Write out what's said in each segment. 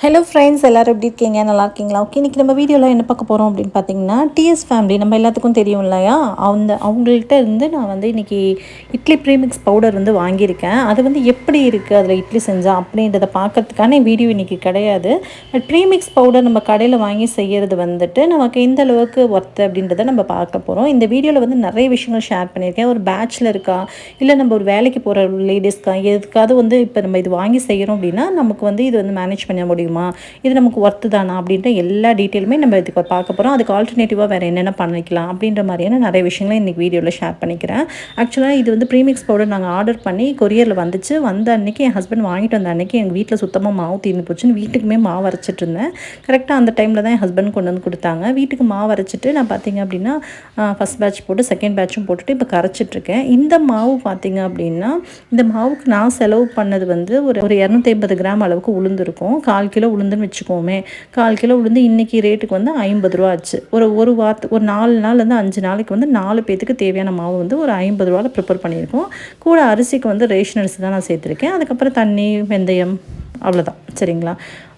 Hello friends எல்லோரும் எப்படி இருக்கீங்க? நல்லா இருக்கீங்களா? ஓகே இன்றைக்கி நம்ம வீடியோவில் என்ன பார்க்க போகிறோம் அப்படின்னு பார்த்தீங்கன்னா டிஎஸ் ஃபேமிலி நம்ம எல்லாத்துக்கும் தெரியும் இல்லையா? அந்த அவங்கள்ட்ட இருந்து நான் வந்து இன்றைக்கி இட்லி ப்ரீமிக்ஸ் பவுடர் வந்து வாங்கியிருக்கேன். அது வந்து எப்படி இருக்குது அதில் இட்லி செஞ்சால் அப்படின்றத பார்க்கறதுக்கான வீடியோ இன்றைக்கி கிடையாது. பட் ப்ரீமிக்ஸ் பவுடர் நம்ம கடையில் வாங்கி செய்கிறது வந்துட்டு நமக்கு எந்த அளவுக்கு ஒர்த்து அப்படின்றத நம்ம பார்க்க போகிறோம் இந்த வீடியோவில் வந்து நிறைய விஷயங்கள் ஷேர் பண்ணியிருக்கேன். ஒரு பேச்சில் இருக்கா? இல்லை நம்ம ஒரு வேலைக்கு போகிற லேடிஸ்க்கா எதுக்காவது வந்து இப்போ நம்ம இது வாங்கி செய்கிறோம் அப்படின்னா நமக்கு வந்து இது வந்து மேனேஜ் பண்ண முடியும். முடியுமா? இது நமக்கு ஒர்த்து தானா? அப்படின்ற எல்லா டீட்டெயிலுமே நம்ம இதுக்கு பார்க்க போகிறோம் அதுக்கு ஆல்டர்னேட்டிவாக வேறு என்னென்ன பண்ணிக்கலாம்? அப்படின்ற மாதிரியான நிறைய விஷயங்களை இன்றைக்கி வீடியோவில் ஷேர் பண்ணிக்கிறேன். ஆக்சுவலாக இது வந்து ப்ரீமிக்ஸ் பவுடர் நாங்கள் ஆர்டர் பண்ணி கொரியரில் வந்துச்சு. வந்த அன்றைக்கி என் ஹஸ்பண்ட் வாங்கிட்டு வந்த அன்றைக்கி எங்கள் வீட்டில் சுத்தமாக மாவு தீர்ந்து போச்சுன்னு வீட்டுக்குமே மாவு அரைச்சிட்டு இருந்தேன். கரெக்டாக அந்த டைமில் தான் என் ஹஸ்பண்ட் கொண்டு வந்து கொடுத்தாங்க. வீட்டுக்கு மாவு அரைச்சிட்டு நான் பார்த்தீங்க அப்படின்னா ஃபஸ்ட் பேட்ச் போட்டு செகண்ட் பேட்சும் போட்டுட்டு இப்போ கரைச்சிட்ருக்கேன் இந்த மாவு பார்த்தீங்க அப்படின்னா இந்த மாவுக்கு நான் செலவு பண்ணது வந்து ஒரு ஒரு இரநூத்தி ஐம்பது கிராம் அளவுக்கு உளுந்துருக்கும் கால் கிலோ உளுந்துன்னு வச்சுக்கோமே கால் கிலோ உளுந்து இன்றைக்கி ரேட்டுக்கு வந்து ஐம்பது ரூபா ஆச்சு. ஒரு ஒரு வாரத்து ஒரு நாலு நாள்லேருந்து அஞ்சு நாளைக்கு வந்து நாலு பேத்துக்கு தேவையான மாவு வந்து ஒரு ஐம்பது ரூபாவில் ப்ரிப்பேர் பண்ணியிருக்கோம். கூட அரிசிக்கு வந்து ரேஷன் அரிசி தான் நான் சேர்த்துருக்கேன். அதுக்கப்புறம் தண்ணி வெந்தயம் அவ்வளோதான் சரிங்களா?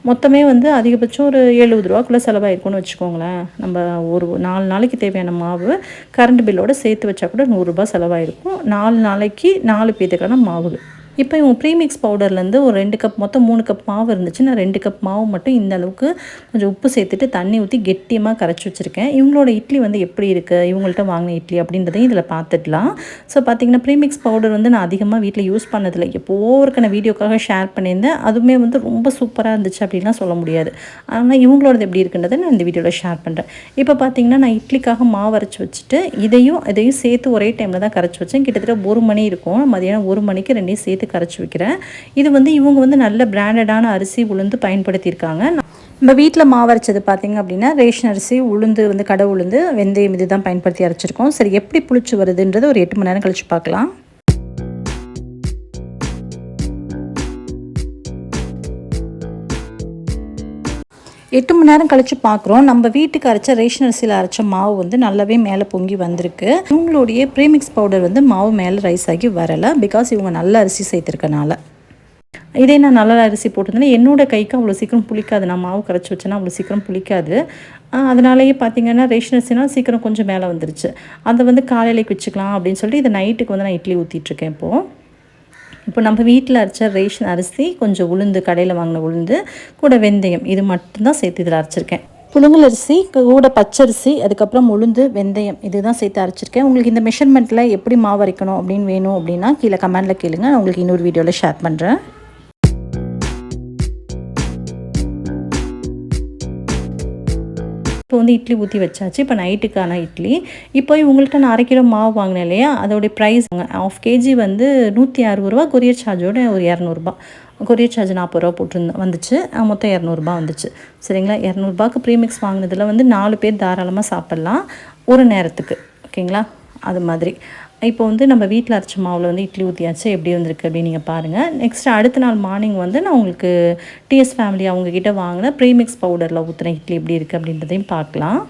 மொத்தமே வந்து அதிகபட்சம் ஒரு எழுபது ரூபாக்குள்ளே செலவாயிருக்கும்னு வச்சுக்கோங்களேன். நம்ம ஒரு நாலு நாளைக்கு தேவையான மாவு கரண்ட் பில்லோடு சேர்த்து வச்சா கூட நூறுரூபா செலவாயிருக்கும். நாலு நாளைக்கு நாலு பேத்துக்கான மாவு இப்போ இவங்க ப்ரீமிக்ஸ் பவுடர்லேருந்து ஒரு ரெண்டு கப் மொத்தம் மூணு கப் மாவு இருந்துச்சு. நான் ரெண்டு கப் மாவு மட்டும் இந்த அளவுக்கு கொஞ்சம் உப்பு சேர்த்துட்டு தண்ணி ஊற்றி கெட்டியமாக கரைச்சி வச்சுருக்கேன். இவங்களோட இட்லி வந்து எப்படி இருக்குது இவங்கள்ட்ட வாங்கின இட்லி அப்படின்றதையும் இதில் பார்த்துடலாம் ஸோ பார்த்திங்கன்னா ப்ரீமிக்ஸ் பவுடர் வந்து நான் அதிகமாக வீட்டில் யூஸ் பண்ணதில்லை. எப்போவோ ஒருக்கான வீடியோக்காக ஷேர் பண்ணியிருந்தேன். அதுவுமே வந்து ரொம்ப சூப்பராக இருந்துச்சு அப்படின்லாம் சொல்ல முடியாது. ஆனால் இவங்களோடது எப்படி இருக்குன்றதை நான் இந்த வீடியோவில் ஷேர் பண்ணுறேன் இப்போ பார்த்தீங்கன்னா நான் இட்லிக்காக மாவு அரைச்சி வச்சுட்டு இதையும் இதையும் சேர்த்து ஒரே டைமில் தான் கரைச்சி வச்சேன். கிட்டத்தட்ட ஒரு மணி இருக்கும். மதியானம் ஒரு மணிக்கு ரெண்டையும் சேர்த்து கரைச்சி வைக்கிறேன். இது வந்து இவங்க வந்து நல்ல பிராண்டடான அரிசி உளுந்து பயன்படுத்தியிருக்காங்க. நம்ம வீட்டில் மாவு அரைச்சது பார்த்திங்க அப்படின்னா ரேஷன் அரிசி உளுந்து வந்து கடை உளுந்து வெந்தயம் இது தான் பயன்படுத்தி அரைச்சிருக்கோம். சரி எப்படி புளிச்சு வருதுன்றது ஒரு எட்டு மணி நேரம் கழிச்சு பார்க்கலாம். எட்டு மணி நேரம் கழித்து பார்க்குறோம். நம்ம வீட்டுக்கு அரைச்ச ரேஷன் அரிசியில் அரைச்ச மாவு வந்து நல்லாவே மேலே பொங்கி வந்திருக்கு. இவங்களுடைய ப்ரீமிக்ஸ் பவுடர் வந்து மாவு மேலே ரைஸ் ஆகி வரலை. பிகாஸ் இவங்க நல்ல அரிசி சேர்த்துருக்கனால. இதே நான் நல்ல அரிசி போட்டிருந்தேன் என்னோட கைக்கு அவ்வளோ சீக்கிரம் புளிக்காது. நான் மாவு கரைச்சி வச்சேன்னா அவ்வளோ சீக்கிரம் புளிக்காது. அதனாலேயே பார்த்தீங்கன்னா ரேஷன் அரிசினா சீக்கிரம் கொஞ்சம் மேலே வந்துருச்சு. அதை வந்து காலையிலேக்கு வச்சுக்கலாம் அப்படின்னு சொல்லிட்டு இதை நைட்டுக்கு வந்து நான் இட்லி ஊற்றிட்டுருக்கேன் இப்போது இப்போ நம்ம வீட்டில் அரைச்ச ரேஷன் அரிசி கொஞ்சம் உளுந்து கடையில் வாங்கின உளுந்து கூட வெந்தயம் இது மட்டும்தான் சேர்த்து இதில் அரைச்சிருக்கேன். புழுங்கல் அரிசி கூட பச்சரிசி அதுக்கப்புறம் உளுந்து வெந்தயம் இதுதான் சேர்த்து அரைச்சிருக்கேன். உங்களுக்கு இந்த மெஷர்மெண்ட்டில் எப்படி மாவு அரைக்கணும் அப்படின்னு வேணும் அப்படின்னா கீழே கமெண்டில் கேளுங்க. நான் உங்களுக்கு இன்னொரு வீடியோவில் ஷேர் பண்ணுறேன் வந்து இட்லி ஊற்றி வச்சாச்சு. இப்போ நைட்டுக்கான இட்லி. இப்போ இவங்கள்ட்ட நான் அரை கிலோ மாவு வாங்கினேன் இல்லையா? அதோடைய ப்ரைஸ் ஆஃப் கேஜி வந்து நூற்றி அறுபது ரூபா கொரியர் சார்ஜோட ஒரு இரநூறுபா கொரியர் சார்ஜ் நாற்பது ரூபா போட்டிருந்தோம் வந்துச்சு. மொத்தம் இரநூறுபா வந்துச்சு. சரிங்களா? இரநூறுபாக்கு ப்ரீமிக்ஸ் வாங்கினதில் வந்து நாலு பேர் தாராளமாக சாப்பிட்லாம். ஒரு நேரத்துக்கு. ஓகேங்களா? அது மாதிரி. இப்போ வந்து நம்ம வீட்டில் அரைச்ச மாவில் வந்து இட்லி ஊற்றியாச்சு எப்படி வந்திருக்கு அப்படின்னு நீங்கள் பாருங்கள் நெக்ஸ்ட்டு அடுத்த நாள் மார்னிங் வந்து நான் உங்களுக்கு டிஎஸ் ஃபேமிலி அவங்கக்கிட்ட வாங்கின ப்ரீமிக்ஸ் பவுடரில் ஊற்றுன இட்லி எப்படி இருக்குது அப்படின்றதையும் பார்க்கலாம்.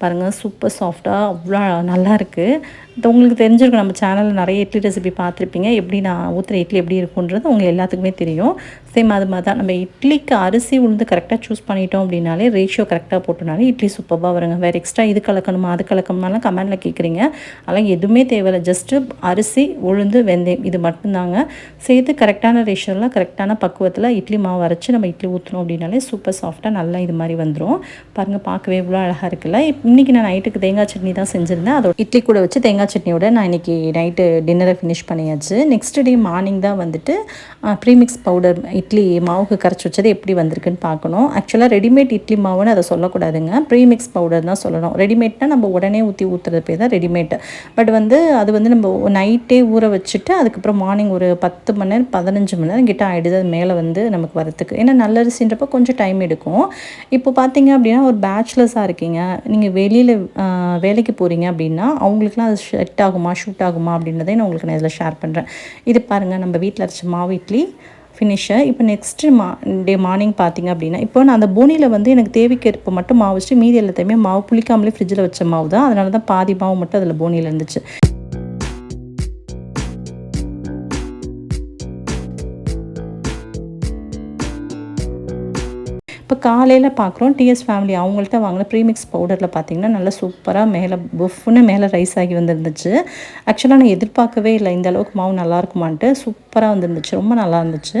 பாருங்கள் சூப்பர் சாஃப்டாக அவ்வளோ நல்லா இருக்குது உங்களுக்கு தெரிஞ்சிருக்கும். நம்ம சேனலில் நிறைய இட்லி ரெசிபி பார்த்துருப்பீங்க. எப்படி நான் ஊற்றுற இட்லி எப்படி இருக்குன்றது உங்கள் எல்லாத்துக்குமே தெரியும். சேம் அது மாதிரி தான். நம்ம இட்லிக்கு அரிசி உளுந்து கரெக்டாக சூஸ் பண்ணிட்டோம் அப்படின்னாலே ரேஷியோ கரெக்டாக போட்டோனாலே இட்லி சூப்பராக வருங்க. வேறு எக்ஸ்ட்ரா இது கலக்கணுமா அது கலக்கணுமாலாம் கமெண்டில் கேட்குறீங்க. அதெல்லாம் எதுவுமே தேவையில்லை. ஜஸ்ட்டு அரிசி உளுந்து வெந்தயம் இது மட்டும்தாங்க. சேர்த்து கரெக்டான ரேஷியோவில் கரெக்டான பக்குவத்தில் இட்லி மாவு அரைச்சி நம்ம இட்லி ஊற்றணும் அப்படின்னாலே சூப்பர் சாஃப்டாக நல்லா இது மாதிரி வந்துடும் பாருங்கள் பார்க்கவே இவ்வளோ அழகாக இருக்குல்ல. இன்றைக்கி நான் நைட்டுக்கு தேங்காய் சட்னி தான் செஞ்சுருந்தேன். அதோட இட்லி கூட வச்சு தேங்காய் சட்னியோட நான் இன்றைக்கி நைட்டு டின்னரை ஃபினிஷ் பண்ணியாச்சு. நெக்ஸ்ட் டே மார்னிங் தான் வந்துட்டு ப்ரீமிக்ஸ் பவுடர் இட்லி மாவுக்கு கரைச்சி வச்சது எப்படி வந்திருக்குன்னு பார்க்கணும். ஆக்சுவலாக ரெடிமேட் இட்லி மாவுன்னு அதை சொல்லக்கூடாதுங்க. ப்ரீமிக்ஸ் பவுடர் தான் சொல்லணும். ரெடிமேட்னா நம்ம உடனே ஊற்றி ஊற்றுறது பேர் தான் ரெடிமேட் பட் வந்து அது வந்து நம்ம நைட்டே ஊற வச்சுட்டு அதுக்கப்புறம் மார்னிங் ஒரு பத்து மணி நேரம் பதினஞ்சு மணி நேரம் கிட்ட ஆகிடுது அது மேலே வந்து நமக்கு வரத்துக்கு ஏன்னா நல்லரிசின்றப்போ கொஞ்சம் டைம் எடுக்கும். இப்போ பார்த்தீங்க அப்படின்னா ஒரு பேச்சுலர்ஸாக இருக்கீங்க. நீங்கள் வெளியில் வேலைக்கு போகிறீங்க அப்படின்னா அவங்களுக்குலாம் அது செட் ஆகுமா ஷூட் ஆகுமா அப்படின்றதே நான் உங்களுக்கு நான் இதில் ஷேர் பண்ணுறேன் இது பாருங்கள் நம்ம வீட்டில் அரைச்ச மாவு இட்லி ஃபினிஷை இப்போ நெக்ஸ்ட்டு மா டே மார்னிங் பார்த்திங்க அப்படின்னா இப்போ நான் அந்த போனியில் வந்து எனக்கு தேவைக்கேற்ப மட்டும் மாவு வச்சுட்டு மீதி எல்லாத்தையுமே மாவு புளிக்காமலே ஃப்ரிட்ஜில் வச்ச மாவு தான். அதனால தான் பாதி மாவு மட்டும் அதில் போனியில் இருந்துச்சு. இப்போ காலையில் பார்க்குறோம் டிஎஸ் ஃபேமிலி அவங்கள்ட்ட வாங்கின ப்ரீமிக்ஸ் பவுடரில் பார்த்தீங்கன்னா நல்லா சூப்பராக மேலே புஃப்னு மேலே ரைஸ் ஆகி வந்துருந்துச்சு. ஆக்சுவலாக நான் எதிர்பார்க்கவே இல்லை இந்த அளவுக்கு மாவு நல்லா இருக்குமான்ட்டு. சூப்பராக வந்துருந்துச்சு ரொம்ப நல்லா இருந்துச்சு.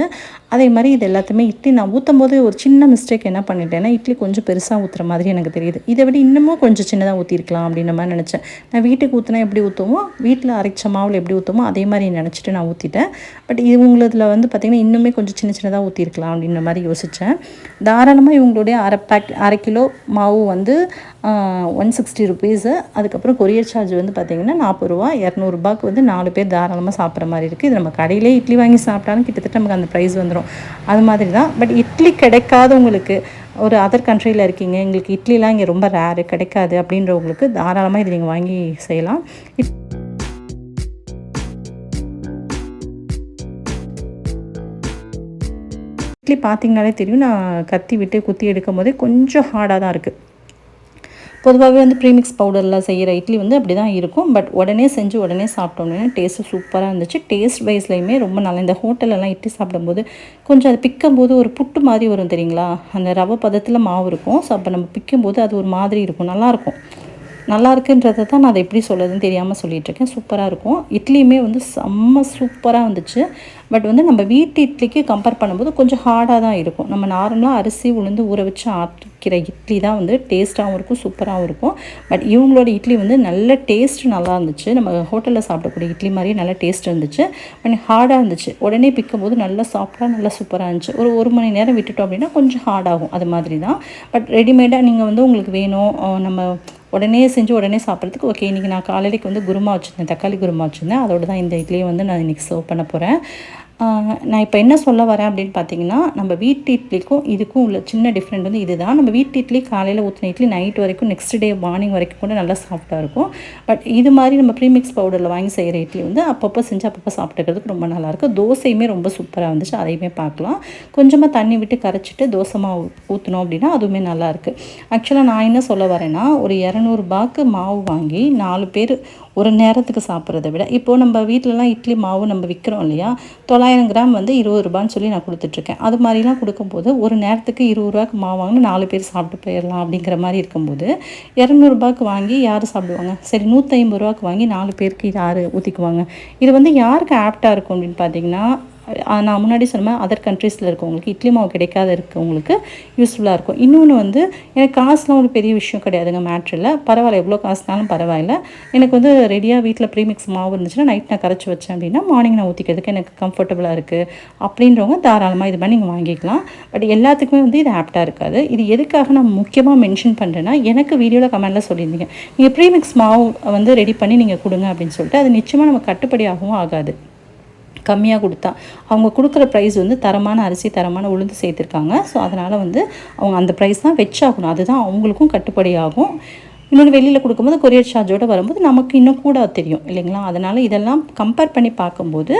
அதே மாதிரி இது எல்லாத்தையுமே இட்லி நான் ஊற்றும் போது ஒரு சின்ன மிஸ்டேக் என்ன பண்ணிட்டேன்னா இட்லி கொஞ்சம் பெருசாக ஊற்றுற மாதிரி எனக்கு தெரியுது. இதை விட இன்னமும் கொஞ்சம் சின்னதாக ஊற்றிருக்கலாம் அப்படின்ற மாதிரி நினச்சேன். நான் வீட்டுக்கு ஊற்றினா எப்படி ஊற்றுவோமோ வீட்டில் அரைச்ச மாவில் எப்படி ஊற்றுமோ அதே மாதிரி நினச்சிட்டு நான் ஊற்றிட்டேன் பட் இவங்களதில் வந்து பார்த்திங்கன்னா இன்னுமே கொஞ்சம் சின்ன சின்னதாக ஊற்றிருக்கலாம் அப்படின்ற மாதிரி யோசித்தேன் தாராளமாக இவங்களுடைய அரை பேக் அரை கிலோ மாவு வந்து ஒன் சிக்ஸ்டி ருபீஸு அதுக்கப்புறம் கொரியர் சார்ஜ் வந்து பார்த்திங்கன்னா நாற்பது ரூபா. இரநூறுபாக்கு வந்து நாலு பேர் தாராளமாக சாப்பிட்ற மாதிரி இருக்குது இது நம்ம கடையிலே இட்லி வாங்கி சாப்பிட்டாலும் கிட்டத்தட்ட நமக்கு அந்த ப்ரைஸ் வந்துடும் அது மாதிரி தான். பட் இட்லி கிடைக்காதவங்களுக்கு ஒரு அதர் கண்ட்ரியில் இருக்கீங்க எங்களுக்கு இட்லிலாம் இங்கே ரொம்ப ரேரு கிடைக்காது அப்படின்றவங்களுக்கு தாராளமாக இது நீங்கள் வாங்கி செய்யலாம். இட் இட்லி பார்த்தீங்கனாலே தெரியும். நான் கத்தி விட்டு குத்தி எடுக்கும் போதே கொஞ்சம் ஹார்டாக தான் இருக்குது பொதுவாகவே வந்து ப்ரீமிக்ஸ் பவுடரில் செய்கிற இட்லி வந்து அப்படி தான் இருக்கும். பட் உடனே செஞ்சு உடனே சாப்பிட்டோன்னே டேஸ்ட்டு சூப்பராக இருந்துச்சு. டேஸ்ட் வைஸ்லையுமே ரொம்ப நல்லா இந்த ஹோட்டலெல்லாம் இட்லி சாப்பிடும்போது கொஞ்சம் அது பிக்கும்போது ஒரு புட்டு மாதிரி வரும் தெரியுங்களா? அந்த ரவை பதத்தில் மாவு இருக்கும். ஸோ அப்போ நம்ம பிக்கும்போது அது ஒரு மாதிரி இருக்கும். நல்லாயிருக்கும் நல்லா இருக்குன்றதை தான் நான் அதை எப்படி சொல்லுதுன்னு தெரியாமல் சொல்லிகிட்ருக்கேன் சூப்பராக இருக்கும். இட்லியுமே வந்து செம்ம சூப்பராக வந்துச்சு. பட் வந்து நம்ம வீட்டு இட்லிக்கு கம்பேர் பண்ணும்போது கொஞ்சம் ஹார்டாக தான் இருக்கும். நம்ம நார்மலாக அரிசி உளுந்து ஊற வச்சு ஆட்டு ஆட்டிக்கிற இட்லி தான் வந்து டேஸ்ட்டாகவும் இருக்கும் சூப்பராகவும் இருக்கும். பட் இவங்களோட இட்லி வந்து நல்ல டேஸ்ட் நல்லா இருந்துச்சு. நம்ம ஹோட்டலில் சாப்பிடக்கூடிய இட்லி மாதிரியே நல்ல டேஸ்ட் இருந்துச்சு. பட் ஹார்டாக இருந்துச்சு. உடனே பிக்கும் போது நல்லா சாப்பிட்டா நல்லா சூப்பராக இருந்துச்சு. ஒரு ஒரு மணி நேரம் விட்டுட்டோம் அப்படின்னா கொஞ்சம் ஹார்டாகும் அது மாதிரி தான். பட் ரெடிமேடாக நீங்கள் வந்து உங்களுக்கு வேணும். நம்ம உடனே செஞ்சு உடனே சாப்பிட்றதுக்கு ஓகே இன்றைக்கி நான் காலையிலேக்கு வந்து குருமா வச்சுருந்தேன் தக்காளி குருமா வச்சுருந்தேன். அதோடு தான் இந்த இட்லியை வந்து நான் இன்றைக்கி சர்வ் பண்ண போகிறேன் நான் இப்போ என்ன சொல்ல வரேன் அப்படின்னு பார்த்தீங்கன்னா நம்ம வீட்டு இட்லிக்கும் இதுக்கும் உள்ள சின்ன டிஃப்ரெண்ட் வந்து இதுதான். நம்ம வீட்டு இட்லி காலையில் ஊற்றின இட்லி நைட் வரைக்கும் நெக்ஸ்ட் டே மார்னிங் வரைக்கும் கூட நல்லா சாஃப்டாக இருக்கும். பட் இது மாதிரி நம்ம ப்ரீமிக்ஸ் பவுடரில் வாங்கி செய்கிற இட்லி வந்து அப்பப்போ செஞ்சு அப்பப்போ சாப்பிட்டுக்கிறதுக்கு ரொம்ப நல்லாயிருக்கும் தோசையுமே ரொம்ப சூப்பராக இருந்துச்சு அதையுமே பார்க்கலாம் கொஞ்சமாக தண்ணி விட்டு கரைச்சிட்டு தோசை மாவு ஊற்றினோம் அப்படின்னா அதுவுமே நல்லாயிருக்கு ஆக்சுவலாக நான் என்ன சொல்ல வரேன்னா ஒரு இரநூறுபாக்கு மாவு வாங்கி நாலு பேர் ஒரு நேரத்துக்கு சாப்பிட்றத விட இப்போது நம்ம வீட்டிலலாம் இட்லி மாவு நம்ம விற்கிறோம் இல்லையா? தொள்ளாயிரம் கிராம் வந்து இருபது ரூபான்னு சொல்லி நான் கொடுத்துட்ருக்கேன். அது மாதிரிலாம் கொடுக்கும்போது ஒரு நேரத்துக்கு இருபது ரூபாய்க்கு மாவு வாங்கி நாலு பேர் சாப்பிட்டு போயிடலாம் அப்படிங்கிற மாதிரி இருக்கும்போது இரநூறுபாய்க்கு வாங்கி யார் சாப்பிடுவாங்க? சரி நூற்றி ஐம்பது ரூபாய்க்கு வாங்கி நாலு பேருக்கு யார் ஊற்றிக்குவாங்க இது வந்து யாருக்கு ஆப்டாக இருக்கும் அப்படின்னு பார்த்தீங்கன்னா நான் முன்னாடி சொன்ன அதர் கண்ட்ரீஸில் இருக்கவங்களுக்கு இட்லி மாவு கிடைக்காத இருக்கவங்களுக்கு யூஸ்ஃபுல்லாக இருக்கும். இன்னொன்று வந்து எனக்கு காசுலாம் ஒரு பெரிய விஷயம் கிடையாதுங்க மேட்ரில் பரவாயில்ல எவ்வளோ காசுனாலும் பரவாயில்ல. எனக்கு வந்து ரெடியாக வீட்டில் ப்ரீமிக்ஸ் மாவு இருந்துச்சுன்னா நைட் நான் கரைச்சி வச்சேன் அப்படின்னா மார்னிங் நான் ஊற்றிக்கிறதுக்கு எனக்கு கம்ஃபர்டபுளாக இருக்குது அப்படின்றவங்க தாராளமாக இது பண்ணி நீங்கள் வாங்கிக்கலாம். பட் எல்லாத்துக்குமே வந்து இது ஆப்டாக இருக்காது. இது எதுக்காக நான் முக்கியமாக மென்ஷன் பண்ணுறேன்னா எனக்கு வீடியோவில் கமெண்டில் சொல்லியிருந்தீங்க. நீங்கள் ப்ரீமிக்ஸ் மாவு வந்து ரெடி பண்ணி நீங்கள் கொடுங்க அப்படின்னு சொல்லிட்டு அது நிச்சயமாக நம்ம கட்டுப்படியாகவும் ஆகாது. கம்மியாக கொடுத்தா. அவங்க கொடுக்குற ப்ரைஸ் வந்து தரமான அரிசி தரமான உளுந்து சேர்த்துருக்காங்க. ஸோ அதனால் வந்து அவங்க அந்த ப்ரைஸ் தான் வச்சாகணும். அதுதான் அவங்களுக்கும் கட்டுப்படி ஆகும். இன்னொன்று வெளியில் கொடுக்கும்போது கொரியர் சார்ஜோடு வரும்போது நமக்கு இன்னும் கூட தெரியும் இல்லைங்களா? அதனால் இதெல்லாம் கம்பேர் பண்ணி பார்க்கும்போது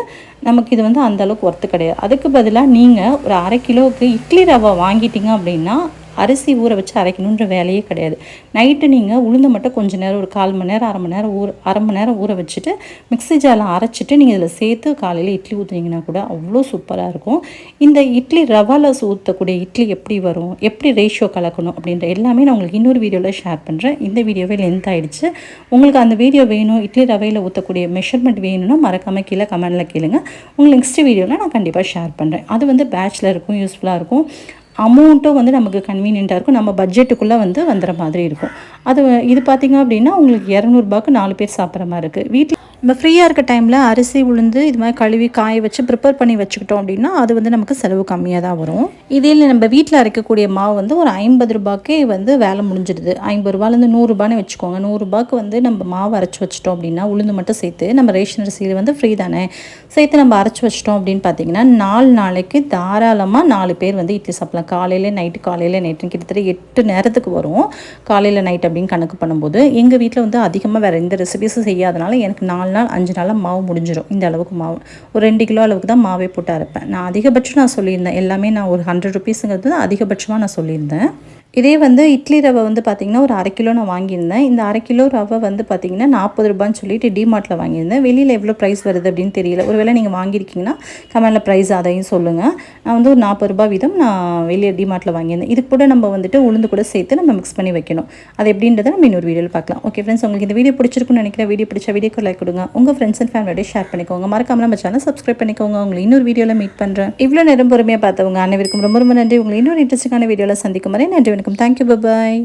நமக்கு இது வந்து அந்தளவுக்கு ஒர்த்து கிடையாது. அதுக்கு பதிலாக நீங்கள் ஒரு அரை கிலோவுக்கு இட்லி ரவை வாங்கிட்டீங்க அப்படின்னா அரிசி ஊற வச்சு அரைக்கணுன்ற வேலையே கிடையாது. நைட்டு நீங்கள் உளுந்த மட்டும் கொஞ்சம் நேரம் ஒரு கால் மணி நேரம் அரை மணி நேரம் ஊற அரை மணி நேரம் ஊற வச்சுட்டு மிக்ஸி ஜாரில் அரைச்சிட்டு நீங்கள் இதில் சேர்த்து காலையில் இட்லி ஊற்றுனீங்கன்னா கூட அவ்வளோ சூப்பராக இருக்கும். இந்த இட்லி ரவாவில் ஊற்றக்கூடிய இட்லி எப்படி வரும் எப்படி ரேஷியோ கலக்கணும் அப்படின்ற எல்லாமே நான் உங்களுக்கு இன்னொரு வீடியோவில் ஷேர் பண்ணுறேன் இந்த வீடியோவே லென்த் ஆகிடுச்சு உங்களுக்கு அந்த வீடியோ வேணும் இட்லி ரவையில் ஊற்றக்கூடிய மெஷர்மெண்ட் வேணும்னா மறக்காமல் கீழே கமெண்டில் கேளுங்க. உங்களுக்கு நெக்ஸ்ட் வீடியோவில் நான் கண்டிப்பாக ஷேர் பண்ணுறேன் அது வந்து பேச்சுலர் இருக்கும் யூஸ்ஃபுல்லாக இருக்கும். அமௌண்ட்டும் வந்து நமக்கு கன்வீனியண்ட்டாக இருக்கும். நம்ம பட்ஜெட்டுக்குள்ளே வந்து வந்துடுற மாதிரி இருக்கும். அது இது பார்த்திங்க அப்படின்னா உங்களுக்கு இரநூறுபாக்கு நாலு பேர் சாப்பிட்ற மாதிரி இருக்குது வீட்டில் நம்ம ஃப்ரீயாக இருக்க டைமில் அரிசி உளுந்து இது மாதிரி கழுவி காய வச்சு ப்ரிப்பேர் பண்ணி வச்சுக்கிட்டோம் அப்படின்னா அது வந்து நமக்கு செலவு கம்மியாக தான் வரும். இதில் நம்ம வீட்டில் அரைக்கக்கூடிய மாவு வந்து ஒரு ஐம்பது ரூபாய்க்கே வந்து வேலை முடிஞ்சிடுது. ஐம்பது ரூபாலேருந்து நூறுரூபான்னு வச்சுக்கோங்க. நூறுரூபாய்க்கு வந்து நம்ம மாவு அரைச்சி வச்சிட்டோம் அப்படின்னா உளுந்து மட்டும் சேர்த்து நம்ம ரேஷன் அரிசியில் வந்து ஃப்ரீ தானே? சேர்த்து நம்ம அரைச்சி வச்சிட்டோம் அப்படின்னு பார்த்தீங்கன்னா நாலு நாளைக்கு தாராளமாக நாலு பேர் வந்து இட்லி சாப்பிடலாம். காலையில் நைட்டு காலையில் நைட்டுன்னு கிட்டத்தட்ட எட்டு நேரத்துக்கு வரும். காலையில் நைட் அப்படின்னு கணக்கு பண்ணும்போது எங்கள் வீட்டில் வந்து அதிகமாக வேறு எந்த ரெசிபிஸும் செய்யாதனால எனக்கு நாலு நாள் அஞ்சு நாளாக மாவு முடிஞ்சிடும் இந்த அளவுக்கு மாவு. ஒரு ரெண்டு கிலோ அளவுக்கு தான் மாவே போட்டு அரைப்பேன். நான் அதிகபட்சம் நான் சொல்லியிருந்தேன். எல்லாமே நான் ஒரு ஹண்ட்ரட் ருபீஸுங்கிறது அதிகபட்சமாக நான் சொல்லியிருந்தேன். இதே வந்து இட்லி ரவை வந்து பார்த்திங்கன்னா ஒரு அரை கிலோ நான் வாங்கியிருந்தேன். இந்த அரை கிலோ ரவை வந்து பார்த்திங்கன்னா நாற்பது ரூபான்னு சொல்லிட்டு டிமார்ட்டில் வாங்கியிருந்தேன். வெளியில் எவ்வளோ ப்ரைஸ் வருது அப்படின்னு தெரியல. ஒருவேளை நீங்கள் வாங்கியிருக்கீங்கன்னா கமெண்டில் ப்ரைஸ் அதையும் சொல்லுங்கள் நான் வந்து ஒரு நாற்பது ரூபாய் வீதம் நான் வெளியே டிமார்ட்டில் வாங்கியிருந்தேன். இது கூட நம்ம வந்துட்டு உளுந்து கூட சேர்த்து நம்ம மிக்ஸ் பண்ணி வைக்கணும். அது எப்படின்றத நம்ம இன்னொரு வீடியோவில் பார்க்கலாம். ஓகே ஃப்ரெண்ட்ஸ் உங்களுக்கு இந்த வீடியோ பிடிச்சிருக்குன்னு நினைக்கிறேன். வீடியோ பிடிச்ச வீடியோக்கு லைக் கொடுங்க. உங்கள் ஃப்ரெண்ட்ஸ் அண்ட் ஃபேமிலியோட ஷேர் பண்ணிக்கோங்க. மறக்காமல் நம்ம சேனல் சப்ஸ்கிரைப் பண்ணிக்கோங்க. உங்களை இன்னொரு வீடியோவில் மீட் பண்ணுறேன் இவ்வளோ நேரம் பொறுமையாக பார்த்தவங்க அனைவருக்கும் ரொம்ப ரொம்ப நன்றி. உங்களை இன்னொரு இன்ட்ரெஸ்டிங்கான வீடியோவில் சந்திக்கும் வரை நன்றி வணக்கம் தேங்க்யூ பாய்